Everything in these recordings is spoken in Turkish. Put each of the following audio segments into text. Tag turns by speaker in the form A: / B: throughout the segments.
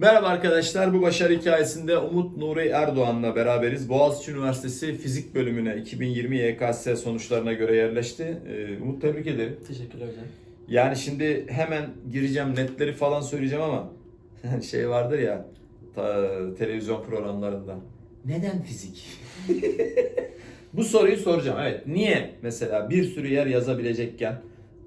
A: Merhaba arkadaşlar, bu başarı hikayesinde Umut Nuri Erdoğan'la beraberiz. Boğaziçi Üniversitesi Fizik Bölümüne 2020 YKS sonuçlarına göre yerleşti. Ee, Umut tebrik ederim.
B: Teşekkürler hocam.
A: Yani şimdi hemen gireceğim, netleri falan söyleyeceğim ama şey vardır ya ta- televizyon programlarında. Neden fizik? bu soruyu soracağım. Evet, niye mesela bir sürü yer yazabilecekken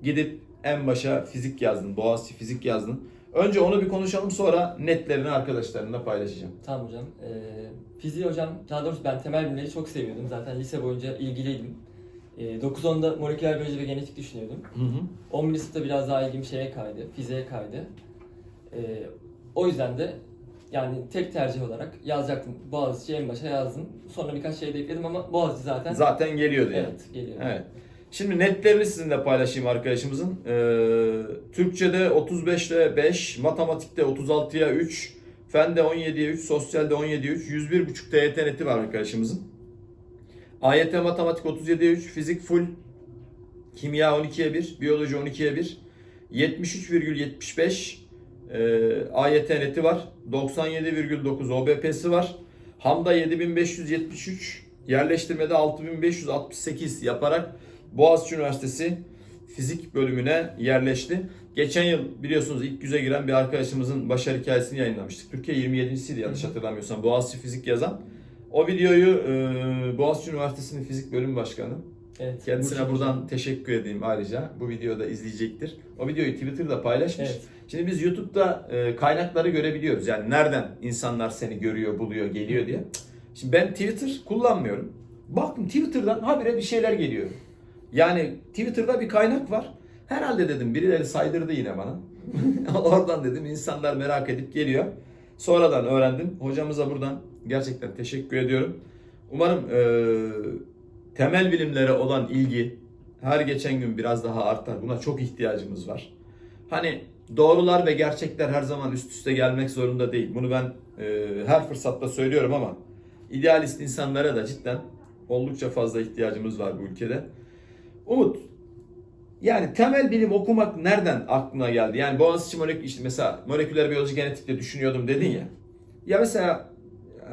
A: gidip en başa fizik yazdın, Boğaziçi fizik yazdın? Önce onu bir konuşalım sonra netlerini arkadaşlarımla paylaşacağım.
B: Tamam hocam. Ee, fiziği hocam, daha doğrusu ben temel bilimleri çok seviyordum. Zaten lise boyunca ilgiliydim. Ee, 9-10'da moleküler biyoloji ve genetik düşünüyordum.
A: Hı hı.
B: 11. sınıfta biraz daha ilgim şeye kaydı, fiziğe kaydı. Ee, o yüzden de yani tek tercih olarak yazacaktım. Boğaziçi en başa yazdım. Sonra birkaç şey de ekledim ama Boğaziçi zaten
A: Zaten geliyordu yani.
B: evet geliyor.
A: Evet. Şimdi netlerini sizinle paylaşayım arkadaşımızın. Ee, Türkçe'de 35'te 5, matematikte 36'ya 3, fende 17'ye 3, sosyalde 17'ye 3, 101.5 TYT neti var arkadaşımızın. AYT matematik 37'ye 3, fizik full, kimya 12'ye 1, biyoloji 12'ye 1, 73,75 e, AYT neti var. 97,9 OBP'si var. Hamda 7573, yerleştirmede 6568 yaparak Boğaziçi Üniversitesi fizik bölümüne yerleşti. Geçen yıl biliyorsunuz ilk yüze giren bir arkadaşımızın başarı hikayesini yayınlamıştık. Türkiye 27.siydi yanlış hatırlamıyorsam. Boğaziçi fizik yazan. O videoyu e, Boğaziçi Üniversitesi'nin fizik bölüm başkanı
B: Evet.
A: Kendisine buradan teşekkür edeyim ayrıca. Bu videoda izleyecektir. O videoyu Twitter'da paylaşmış.
B: Evet.
A: Şimdi biz YouTube'da e, kaynakları görebiliyoruz. Yani nereden insanlar seni görüyor, buluyor, geliyor diye. Şimdi ben Twitter kullanmıyorum. Baktım Twitter'dan habire bir şeyler geliyor. Yani Twitter'da bir kaynak var. Herhalde dedim birileri saydırdı yine bana. Oradan dedim insanlar merak edip geliyor. Sonradan öğrendim. Hocamıza buradan gerçekten teşekkür ediyorum. Umarım e, temel bilimlere olan ilgi her geçen gün biraz daha artar. Buna çok ihtiyacımız var. Hani doğrular ve gerçekler her zaman üst üste gelmek zorunda değil. Bunu ben e, her fırsatta söylüyorum ama idealist insanlara da cidden oldukça fazla ihtiyacımız var bu ülkede. Umut, yani temel bilim okumak nereden aklına geldi? Yani Boğaziçi molekül işte mesela moleküler biyoloji genetikte düşünüyordum dedin ya. Ya mesela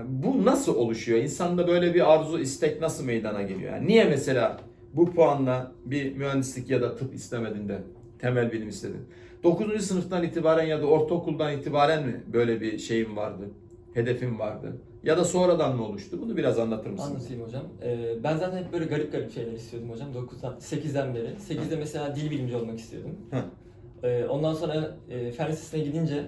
A: bu nasıl oluşuyor? İnsanda böyle bir arzu, istek nasıl meydana geliyor? Yani niye mesela bu puanla bir mühendislik ya da tıp istemedin de temel bilim istedin? 9. sınıftan itibaren ya da ortaokuldan itibaren mi böyle bir şeyin vardı? Hedefin vardı? Ya da sonradan mı oluştu? Bunu biraz anlatır mısın?
B: Anlatayım hocam. Ee, ben zaten hep böyle garip garip şeyler istiyordum hocam. 9'dan, 8'den beri. 8'de mesela dil bilimci olmak istiyordum. Ee, ondan sonra e, fen lisesine gidince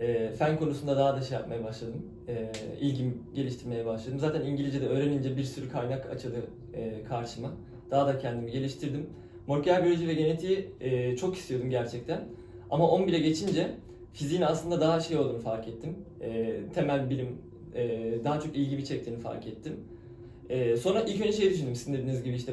B: e, fen konusunda daha da şey yapmaya başladım. E, ilgim geliştirmeye başladım. Zaten İngilizce de öğrenince bir sürü kaynak açıldı e, karşıma. Daha da kendimi geliştirdim. Moleküler biyoloji ve genetiği e, çok istiyordum gerçekten. Ama 11'e geçince fiziğin aslında daha şey olduğunu fark ettim. E, temel bilim e, daha çok ilgimi çektiğini fark ettim. E, sonra ilk önce şey düşündüm sizin dediğiniz gibi işte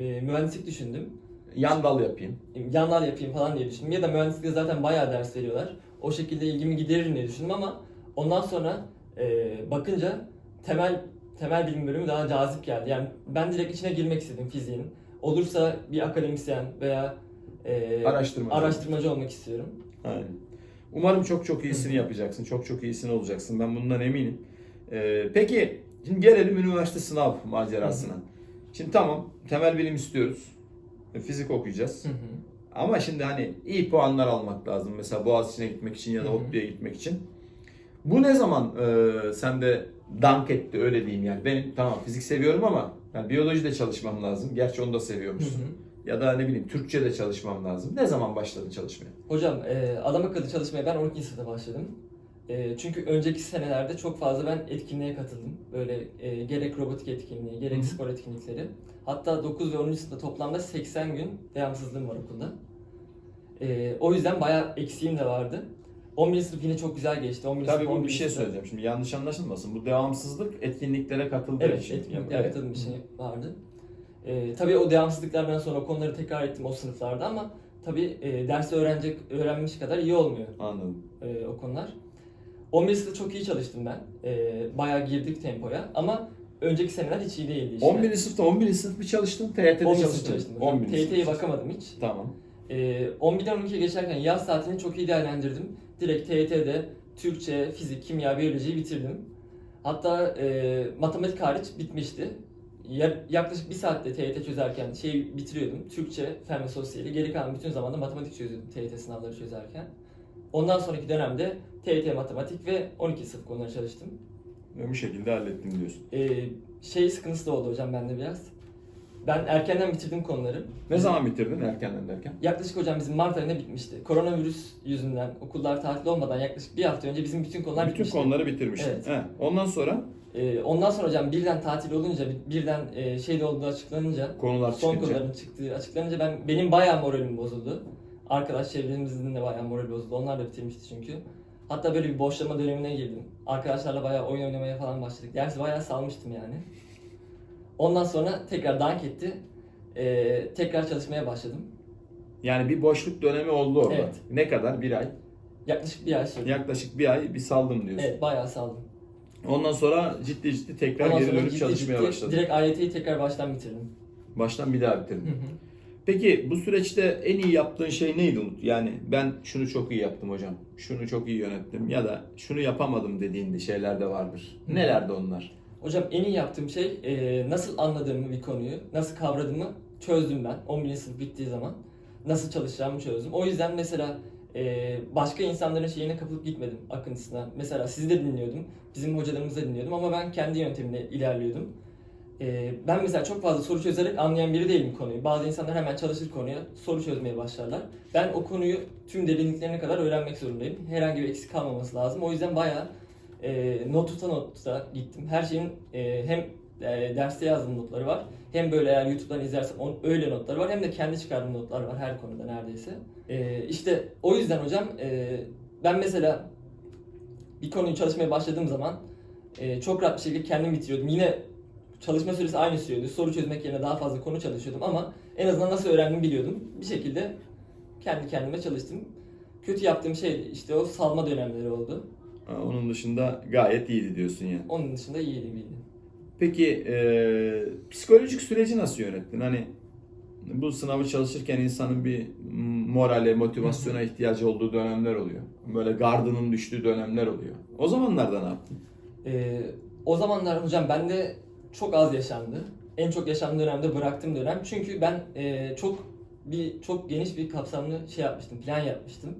B: e, mühendislik düşündüm.
A: Yan dal yapayım.
B: Yanlar yapayım falan diye düşündüm. Ya da mühendislikte zaten bayağı ders veriyorlar. O şekilde ilgimi gideririm diye düşündüm ama ondan sonra e, bakınca temel temel bilim bölümü daha cazip geldi. Yani ben direkt içine girmek istedim fiziğin. Olursa bir akademisyen veya e,
A: Araştırmacı.
B: araştırmacı olmak istiyorum.
A: Aynen. Umarım çok çok iyisini yapacaksın. Çok çok iyisini olacaksın. Ben bundan eminim. Ee, peki şimdi gelelim üniversite sınav macerasına. Şimdi tamam temel bilim istiyoruz. E, Fizik okuyacağız.
B: Hı hı.
A: Ama şimdi hani iyi puanlar almak lazım. Mesela Boğaziçi'ne gitmek için ya da
B: Hı hı.
A: ODTÜ'ye gitmek için. Bu ne zaman e, sende dank etti öyle diyeyim yani. Benim tamam fizik seviyorum ama yani biyolojide çalışmam lazım. Gerçi onu da
B: Hı
A: seviyormuşsun.
B: hı.
A: Ya da ne bileyim Türkçe'de çalışmam lazım. Ne zaman başladın çalışmaya?
B: Hocam e, adam akıllı çalışmaya ben 12. sınıfta başladım. E, çünkü önceki senelerde çok fazla ben etkinliğe katıldım. Böyle e, gerek robotik etkinliği, gerek
A: Hı
B: spor etkinlikleri. Hatta 9 ve 10. sınıfta toplamda 80 gün devamsızlığım var okulda. E, o yüzden bayağı eksiğim de vardı. 11. sınıf yine çok güzel geçti. 11.
A: Tabii
B: sınıf,
A: bu
B: 11.
A: bir şey
B: sınıf-
A: söyleyeceğim. Şimdi yanlış anlaşılmasın. Bu devamsızlık etkinliklere katıldığı
B: Evet,
A: için.
B: etkinliklere
A: Evet.
B: katıldığım bir şey vardı. E, tabii o devamsızlıklardan sonra o konuları tekrar ettim o sınıflarda ama tabii e, dersi öğrenecek, öğrenmiş kadar iyi olmuyor.
A: Anladım.
B: e, o konular. 11 sınıfta çok iyi çalıştım ben. E, bayağı girdik tempoya ama önceki seneler hiç iyi değildi işte.
A: 11. sınıfta 11. sınıf bir çalıştın, TYT'de
B: 11 sınıf
A: çalıştın.
B: çalıştım. hocam.
A: 11.
B: TYT'ye bakamadım hiç.
A: Tamam.
B: E, 11'den 12'ye geçerken yaz tatilini çok iyi değerlendirdim. Direkt TYT'de Türkçe, fizik, kimya, biyolojiyi bitirdim. Hatta e, matematik hariç bitmişti. Ya- yaklaşık bir saatte TYT çözerken şeyi bitiriyordum. Türkçe, fen ve sosyali. Geri kalan bütün zamanda matematik çözüyordum TYT sınavları çözerken. Ondan sonraki dönemde TYT matematik ve 12 sınıf konuları çalıştım.
A: Bu şekilde hallettim diyorsun.
B: Ee, şey sıkıntısı da oldu hocam bende biraz. Ben erkenden bitirdim konuları.
A: Ne zaman bitirdin erkenden derken?
B: Yaklaşık hocam bizim Mart ayında bitmişti. Koronavirüs yüzünden okullar tatil olmadan yaklaşık bir hafta önce bizim bütün konular
A: Bütün
B: bitmişti.
A: konuları bitirmiştin.
B: Evet.
A: He. Ondan sonra
B: Ee, ondan sonra hocam birden tatil olunca, bir- birden e, şeyde olduğu açıklanınca,
A: konular
B: son
A: çıkınca.
B: konuların çıktığı açıklanınca ben benim bayağı moralim bozuldu. Arkadaş çevremizin de bayağı morali bozuldu. Onlar da bitirmişti çünkü. Hatta böyle bir boşlama dönemine girdim. Arkadaşlarla bayağı oyun oynamaya falan başladık. Dersi bayağı salmıştım yani. Ondan sonra tekrar dank etti. Ee, tekrar çalışmaya başladım.
A: Yani bir boşluk dönemi oldu orada.
B: Evet.
A: Ne kadar? Bir ay.
B: Yaklaşık bir ay sürdü.
A: Yaklaşık bir ay bir saldım diyorsun.
B: Evet bayağı saldım.
A: Ondan sonra ciddi ciddi tekrar
B: Ondan
A: geri
B: sonra
A: dönüp
B: ciddi
A: çalışmaya
B: ciddi
A: başladın.
B: Direkt AYT'yi tekrar baştan bitirdim.
A: Baştan bir daha
B: Hı
A: bitirdin.
B: hı.
A: Peki bu süreçte en iyi yaptığın şey neydi Umut? Yani ben şunu çok iyi yaptım hocam. Şunu çok iyi yönettim ya da şunu yapamadım dediğin de şeyler de vardır. Nelerdi onlar?
B: Hocam en iyi yaptığım şey e, nasıl anladığımı bir konuyu, nasıl kavradığımı çözdüm ben 11. sınıf bittiği zaman. Nasıl çalışacağımı çözdüm. O yüzden mesela e, başka insanların şeyine kapılıp gitmedim akıntısına. Mesela sizi de dinliyordum, bizim hocalarımızı da dinliyordum ama ben kendi yöntemimle ilerliyordum. E, ben mesela çok fazla soru çözerek anlayan biri değilim konuyu. Bazı insanlar hemen çalışır konuya, soru çözmeye başlarlar. Ben o konuyu tüm derinliklerine kadar öğrenmek zorundayım. Herhangi bir eksik kalmaması lazım. O yüzden bayağı e, not tuta not tuta gittim. Her şeyin e, hem e, derste yazdığım notları var. Hem böyle eğer YouTube'dan izlersem on, öyle notlar var. Hem de kendi çıkardığım notlar var her konuda neredeyse. E, işte o yüzden hocam e, ben mesela bir konuyu çalışmaya başladığım zaman e, çok rahat bir şekilde kendim bitiriyordum. Yine çalışma süresi aynı sürüyordu. Soru çözmek yerine daha fazla konu çalışıyordum ama en azından nasıl öğrendiğimi biliyordum. Bir şekilde kendi kendime çalıştım. Kötü yaptığım şey işte o salma dönemleri oldu.
A: Ha, Onun dışında gayet iyiydi diyorsun yani.
B: Onun dışında iyiydi iyiydi.
A: Peki e, psikolojik süreci nasıl yönettin? Hani bu sınavı çalışırken insanın bir morale, motivasyona ihtiyacı olduğu dönemler oluyor. Böyle gardının düştüğü dönemler oluyor. O zamanlarda ne yaptın?
B: Ee, o zamanlar hocam bende çok az yaşandı. En çok yaşandığım dönemde bıraktığım dönem. Çünkü ben e, çok bir çok geniş bir kapsamlı şey yapmıştım, plan yapmıştım.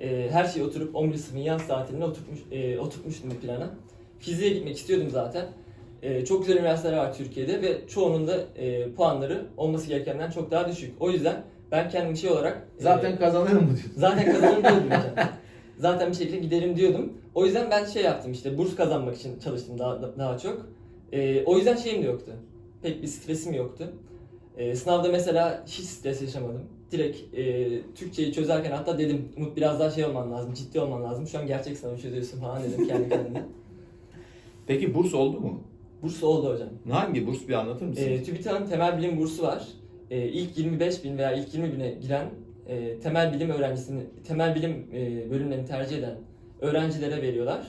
B: E, her şeyi oturup 11 sınıfın yaz tatilinde oturtmuş, e, oturtmuştum bir plana. Fiziğe gitmek istiyordum zaten. E, çok güzel üniversiteler var Türkiye'de ve çoğunun da e, puanları olması gerekenden çok daha düşük. O yüzden ben kendim şey olarak e,
A: Zaten kazanırım mı diyorsun?
B: Zaten kazanırım diyordum. Zaten bir şekilde giderim diyordum. O yüzden ben şey yaptım işte burs kazanmak için çalıştım daha daha çok. Ee, o yüzden şeyim de yoktu. Pek bir stresim yoktu. Ee, sınavda mesela hiç stres yaşamadım. Direkt e, Türkçeyi çözerken hatta dedim Umut biraz daha şey olman lazım, ciddi olman lazım. Şu an gerçek sınavı çözüyorsun falan dedim kendi kendime.
A: Peki burs oldu mu?
B: Burs oldu hocam.
A: Hangi burs bir anlatır mısın?
B: E, TÜBİTAK'ın temel bilim bursu var. E, ilk 25 bin veya ilk 20 bine giren e, temel bilim öğrencisini, temel bilim e, bölümlerini tercih eden öğrencilere veriyorlar.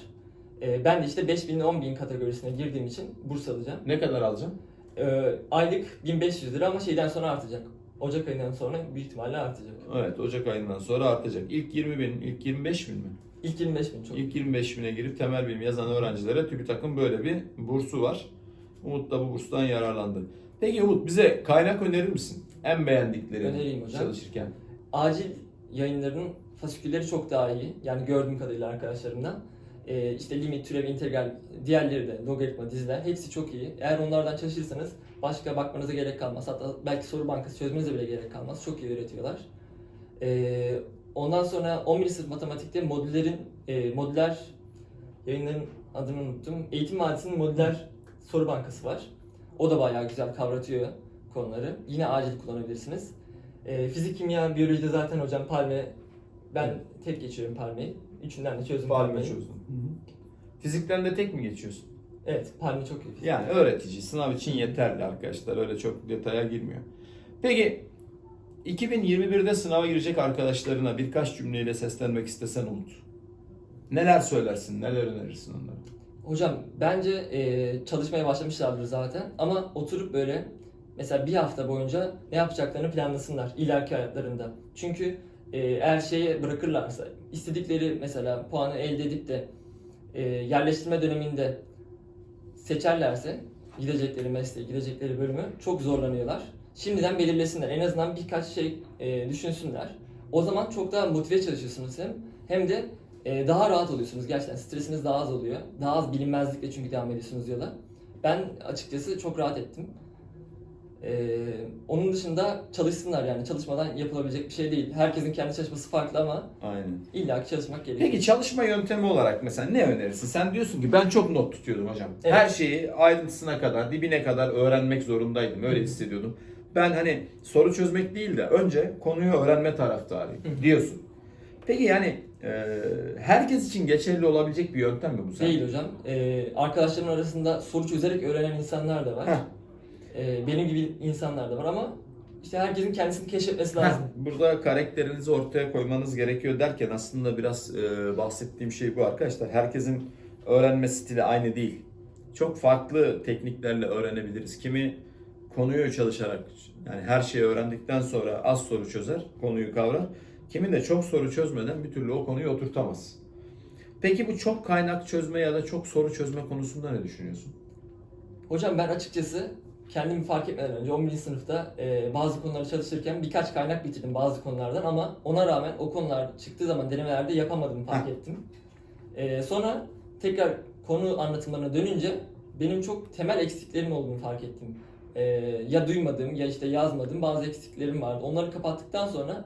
B: E, ben de işte 5 bin ile 10 bin kategorisine girdiğim için burs alacağım.
A: Ne kadar alacaksın?
B: E, aylık 1500 lira ama şeyden sonra artacak. Ocak ayından sonra büyük ihtimalle artacak.
A: Evet Ocak ayından sonra artacak. İlk 20 bin, ilk 25 bin mi?
B: İlk 25 bin çok.
A: İlk 25 bine girip temel bilim yazan öğrencilere TÜBİTAK'ın böyle bir bursu var. Umut da bu burstan yararlandı. Peki Umut bize kaynak önerir misin? En beğendiklerini
B: Önereyim hocam.
A: çalışırken.
B: acil yayınlarının fasikülleri çok daha iyi. Yani gördüğüm kadarıyla arkadaşlarımdan. Ee, işte limit, türev, integral, diğerleri de logaritma, diziler hepsi çok iyi. Eğer onlardan çalışırsanız başka bakmanıza gerek kalmaz. Hatta belki soru bankası çözmenize bile gerek kalmaz. Çok iyi öğretiyorlar. Ee, ondan sonra 11. sınıf matematikte modüllerin, e, modüler yayınların adını unuttum. Eğitim Vadisi'nin modüler soru bankası var. O da bayağı güzel kavratıyor konuları. Yine acil kullanabilirsiniz. E, fizik, kimya, biyolojide zaten hocam Palme. Ben tek geçiyorum Palme'yi. Üçünden de çözdüm
A: Palme
B: Palme'yi.
A: çözdün. Fizikten de tek mi geçiyorsun?
B: Evet, Palme çok iyi.
A: Yani öğretici, sınav için yeterli arkadaşlar. Öyle çok detaya girmiyor. Peki 2021'de sınava girecek arkadaşlarına birkaç cümleyle seslenmek istesen Umut. Neler söylersin, neler önerirsin onlara?
B: Hocam bence e, çalışmaya başlamışlardır zaten ama oturup böyle mesela bir hafta boyunca ne yapacaklarını planlasınlar ileriki hayatlarında. Çünkü e, eğer şeye bırakırlarsa, istedikleri mesela puanı elde edip de e, yerleştirme döneminde seçerlerse gidecekleri mesleği, gidecekleri bölümü çok zorlanıyorlar. Şimdiden belirlesinler. En azından birkaç şey e, düşünsünler. O zaman çok daha motive çalışıyorsunuz hem hem de e, daha rahat oluyorsunuz. Gerçekten stresiniz daha az oluyor. Daha az bilinmezlikle çünkü devam ediyorsunuz yola. Ben açıkçası çok rahat ettim. E, onun dışında çalışsınlar yani çalışmadan yapılabilecek bir şey değil. Herkesin kendi çalışması farklı ama
A: Aynen.
B: illa ki çalışmak gerekiyor.
A: Peki çalışma yöntemi olarak mesela ne önerirsin? Sen diyorsun ki ben çok not tutuyordum hocam.
B: Evet.
A: Her şeyi ayrıntısına kadar, dibine kadar öğrenmek zorundaydım. Öyle hissediyordum. Ben hani soru çözmek değil de önce konuyu öğrenme taraftarıyım diyorsun. Peki yani e, herkes için geçerli olabilecek bir yöntem mi bu sence?
B: Değil hocam. Ee, arkadaşlarım arasında soru çözerek öğrenen insanlar da var.
A: Heh.
B: Ee, benim gibi insanlar da var ama işte herkesin kendisini keşfetmesi lazım.
A: burada karakterinizi ortaya koymanız gerekiyor derken aslında biraz e, bahsettiğim şey bu arkadaşlar. Herkesin öğrenme stili aynı değil. Çok farklı tekniklerle öğrenebiliriz. Kimi konuyu çalışarak yani her şeyi öğrendikten sonra az soru çözer, konuyu kavrar. Kimi de çok soru çözmeden bir türlü o konuyu oturtamaz. Peki bu çok kaynak çözme ya da çok soru çözme konusunda ne düşünüyorsun?
B: Hocam ben açıkçası kendimi fark etmeden önce 11. sınıfta e, bazı konuları çalışırken birkaç kaynak bitirdim bazı konulardan ama ona rağmen o konular çıktığı zaman denemelerde yapamadığımı fark ettim. E, sonra tekrar konu anlatımlarına dönünce benim çok temel eksiklerim olduğunu fark ettim. E, ya duymadığım ya işte yazmadığım bazı eksiklerim vardı. Onları kapattıktan sonra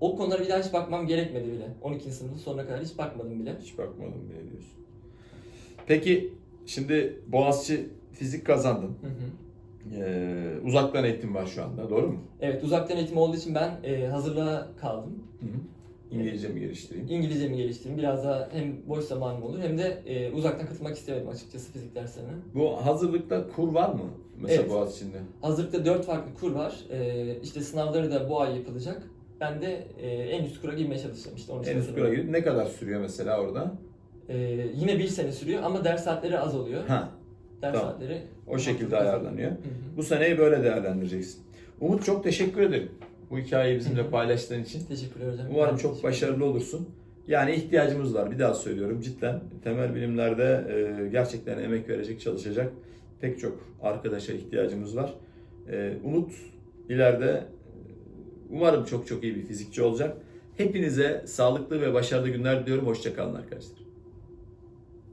B: o konulara bir daha hiç bakmam gerekmedi bile. 12. sınıfın sonuna kadar hiç bakmadım bile.
A: Hiç bakmadım bile diyorsun. Peki şimdi Boğaziçi fizik kazandın.
B: Hı hı.
A: Ee, uzaktan eğitim var şu anda doğru mu?
B: Evet uzaktan eğitim olduğu için ben e, hazırlığa kaldım.
A: Hı hı. İngilizce mi geliştireyim?
B: İngilizcemi geliştireyim. Biraz daha hem boş zamanım olur hem de e, uzaktan katılmak istemedim açıkçası fizik derslerine.
A: Bu hazırlıkta kur var mı? Mesela
B: Evet.
A: Boğaziçi'nde.
B: Hazırlıkta dört farklı kur var. E, işte sınavları da bu ay yapılacak. Ben de e, en üst kura girmeye çalışacağım işte 12.
A: En üst kura girip ne kadar sürüyor mesela orada?
B: E, yine bir sene sürüyor ama ders saatleri az oluyor.
A: Ha,
B: Ders
A: tamam.
B: saatleri
A: o şekilde ayarlanıyor.
B: Hı hı.
A: Bu seneyi böyle değerlendireceksin. Umut çok teşekkür ederim. Bu hikayeyi bizimle paylaştığın için.
B: Teşekkürler hocam.
A: Umarım
B: Ben
A: çok
B: teşekkür
A: başarılı olursun. Yani ihtiyacımız var. Bir daha söylüyorum cidden. Temel bilimlerde e, gerçekten emek verecek, çalışacak pek çok arkadaşa ihtiyacımız var. E, Umut ileride e, umarım çok çok iyi bir fizikçi olacak. Hepinize sağlıklı ve başarılı günler diliyorum. Hoşçakalın arkadaşlar.